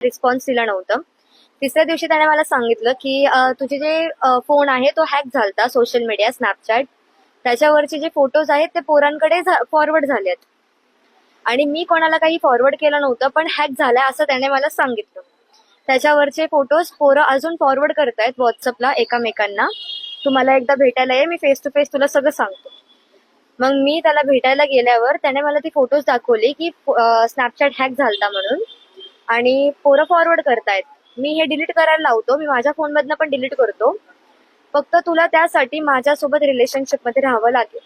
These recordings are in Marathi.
रिस्पॉन्स दिला नव्हतं. तिसऱ्या दिवशी त्याने मला सांगितलं की तुझे जे फोन आहे तो हॅक झालता सोशल मीडिया स्नॅपचॅट त्याच्यावरचे जे फोटोज आहेत ते पोरांकडे फॉरवर्ड झालेत. आणि मी कोणाला काही फॉरवर्ड केलं नव्हतं पण हॅक झालाय असं त्याने मला सांगितलं. त्याच्यावरचे फोटोज पोरं अजून फॉरवर्ड करतायत व्हॉट्सअपला एकामेकांना. तुम्हाला एकदा भेटायला ये मी फेस टू फेस तुला सगळं सांगतो. मग मी त्याला भेटायला गेल्यावर त्याने मला ती फोटोज दाखवली की स्नॅपचॅट हॅक झालता म्हणून. आणि पोरं फॉरवर्ड करतायत. मी हे डिलीट करायला लावतो. मी माझ्या फोनमधनं पण डिलीट करतो. फक्त तुला त्यासाठी माझ्यासोबत रिलेशनशिपमध्ये राहावं लागेल.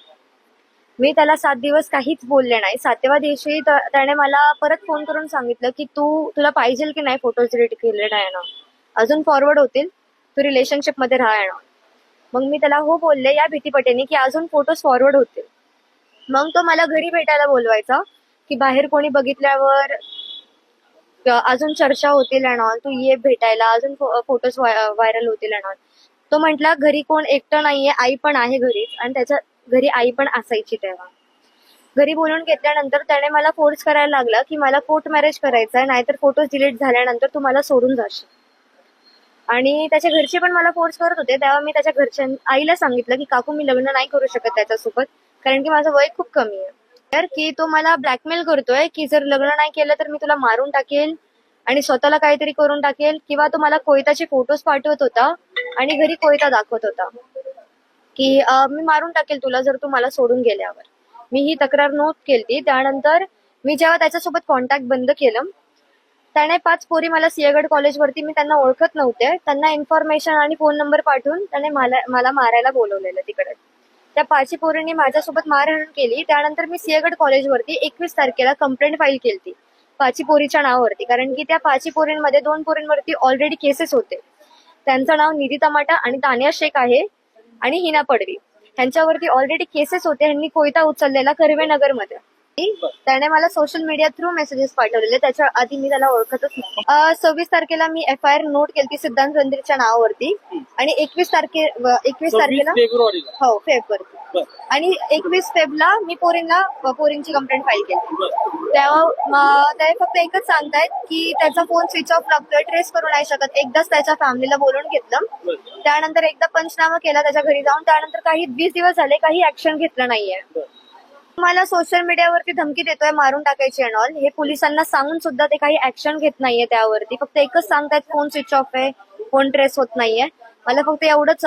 मी त्याला सात दिवस काहीच बोलले नाही. सातव्या दिवशी त्याने मला परत फोन करून सांगितलं की तू तुला पाहिजे की नाही फोटोज डिलीट केले नाही ना अजून फॉरवर्ड होतील. तू रिलेशनशिपमध्ये राहा येणार. मग मी त्याला हो बोलले या भीतीपटेने की अजून फोटोज फॉरवर्ड होतील. मग तो मला घरी भेटायला बोलवायचा की बाहेर कोणी बघितल्यावर अजून चर्चा होतील and ऑल तू ये भेटायला. अजून फोटोज व्हायरल होतील and ऑल तो म्हटला घरी कोण एकटं नाहीये आई पण आहे घरीच आणि त्याच्या घरी आई पण असायची तेव्हा. घरी बोलून घेतल्यानंतर त्याने मला फोर्स करायला लागला की मला कोर्ट मॅरेज करायचं आहे नाहीतर फोटोज डिलीट झाल्यानंतर तू मला सोडून जाशील. आणि त्याच्या घरचे पण मला फोर्स करत होते. तेव्हा मी त्याच्या घरच्या आईला सांगितलं की काकू मी लग्न नाही करू शकत त्याच्यासोबत कारण की माझं वय खूप कमी आहे. तर की तो मला ब्लॅकमेल करतोय की जर लग्न नाही केलं तर मी तुला मारून टाकेल आणि स्वतःला काहीतरी करून टाकेल किंवा तो मला कोयताचे फोटोज पाठवत होता आणि घरी कोयता दाखवत होता. की मी मारून टाकेल तुला जर तू मला सोडून गेल्यावर. मी ही तक्रार नोंद केली त्यानंतर मी जेव्हा त्याच्यासोबत कॉन्टॅक्ट बंद केलं त्याने पाच पोरी मला सिंहगड कॉलेजवरती मी त्यांना ओळखत नव्हते. त्यांना इन्फॉर्मेशन आणि फोन नंबर पाठवून त्याने मला मला मारायला बोलवलेलं तिकडे. त्या पाचही पोरींनी माझ्यासोबत मारहाण केली. त्यानंतर मी सिंहगड कॉलेजवरती एकवीस तारखेला कंप्लेंट फाईल केली पाची पोरीच्या नावावरती. कारण की त्या पाची पोरींमध्ये दोन पोरींवरती ऑलरेडी केसेस होते. त्यांचं नाव निधी तमाटा आणि तानिया शेख आहे आणि हिना पडवी. ह्यांच्यावरती ऑलरेडी केसेस होते. यांनी कोयता उचललेला कर्वेनगर मध्ये त्याने मला सोशल मीडिया थ्रू मेसेजेस पाठवलेले. त्याच्या आधी मी त्याला ओळखतच नाही सव्वीस तारखेला मी एफ आय आर नोट केली सिद्धांत रंधीरच्या नावावरती. आणि एकवीस तारखे एकवीस तारखेला हो फेबवरती बर. आणि एकवीस फेबला मी पोरींना पोरींची कंप्लेंट फाईल केली. तेव्हा ते फक्त एकच सांगतायत की त्याचा फोन स्विच ऑफ लागतोय ट्रेस करू नाही शकत. एकदाच त्याच्या फॅमिलीला बोलून घेतलं. त्यानंतर एकदा पंचनामा केला त्याच्या घरी जाऊन. त्यानंतर काही वीस दिवस झाले काही ऍक्शन घेतलं नाहीये. मला सोशल मीडियावरती धमकी देतोय मारून टाकायची अँड ऑल हे पोलिसांना सांगून सुद्धा ते काही ऍक्शन घेत नाहीये त्यावरती. फक्त एकच सांगतायत फोन स्विच ऑफ आहे फोन ट्रेस होत नाहीये. मला फक्त एवढंच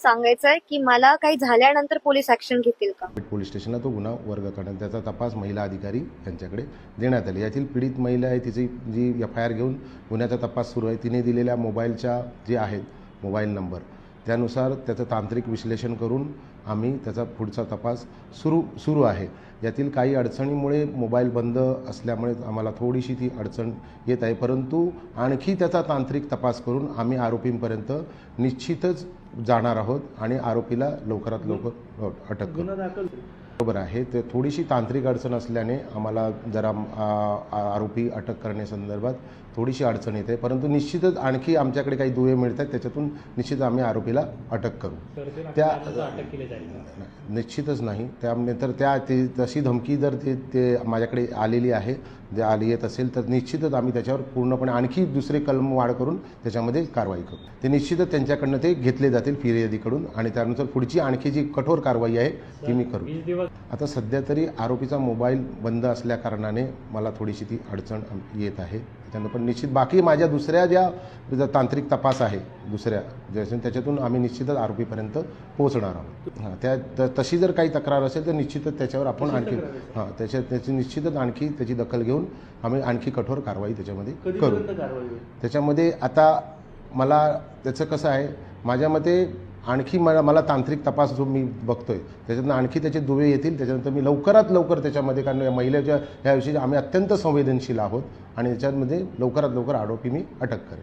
सांगायचं आहे की मला काही झाल्यानंतर पोलीस ऍक्शन घेतील का? पोलीस स्टेशनला तो गुन्हा वर्ग करण्यात त्याचा तपास महिला अधिकारी यांच्याकडे देण्यात आले. यातील पीडित महिला आहे तिची जी एफ आय आर घेऊन गुन्ह्याचा तपास सुरू आहे. तिने दिलेल्या मोबाईलच्या जे आहेत मोबाईल नंबर त्यानुसार त्याचं तांत्रिक विश्लेषण करून आम्ही त्याचा पुढचा तपास सुरू सुरू आहे. यातील काही अडचणीमुळे मोबाईल बंद असल्यामुळे आम्हाला थोडीशी ती अडचण येत आहे. परंतु आणखी त्याचा तांत्रिक तपास करून आम्ही आरोपींपर्यंत निश्चितच जाणार आहोत आणि आरोपीला लवकरात लवकर अटक करू. गुन्हा दाखल बरोबर आहे. ते थोडीशी तांत्रिक अडचण असल्याने आम्हाला जरा आरोपी अटक करण्यासंदर्भात थोडीशी अडचण येते. परंतु निश्चितच आणखी आमच्याकडे काही दुवे मिळतात त्याच्यातून निश्चित आम्ही आरोपीला अटक करू. त्या निश्चितच नाही. त्यामुळे तर त्या ते तशी धमकी जर ते ते माझ्याकडे आलेली आहे जे आली येत असेल तर निश्चितच आम्ही त्याच्यावर पूर्णपणे आणखी दुसरे कलम वाढ करून त्याच्यामध्ये कारवाई करू. ते निश्चितच त्यांच्याकडनं ते घेतले जातील फिर्यादीकडून आणि त्यानुसार पुढची आणखी जी कठोर कारवाई आहे ती मी करू. आता सध्या तरी आरोपीचा मोबाईल बंद असल्या कारणाने मला थोडीशी ती अडचण येत आहे. त्याच्यानं पण निश्चित बाकी माझ्या दुसऱ्या ज्या तांत्रिक तपास आहे दुसऱ्या ज्याच्या त्याच्यातून आम्ही निश्चितच आरोपीपर्यंत पोहोचणार आहोत. हां त्या त- तशी जर काही तक्रार असेल तर निश्चितच त्याच्यावर आपण आणखी हां त्याच्या त्याची निश्चितच आणखी त्याची दखल घेऊन आम्ही आणखी कठोर कारवाई त्याच्यामध्ये करू. त्याच्यामध्ये आता मला त्याचं कसं आहे माझ्या मते आणखी मला मला तांत्रिक तपास जो मी बघतोय. त्याच्यातनं आणखी त्याचे दुवे येतील. त्याच्यानंतर मी लवकरात लवकर त्याच्यामध्ये कारण या महिलेच्या याविषयी आम्ही अत्यंत संवेदनशील आहोत आणि याच्यामध्ये लवकरात लवकर आरोपी मी अटक करेन.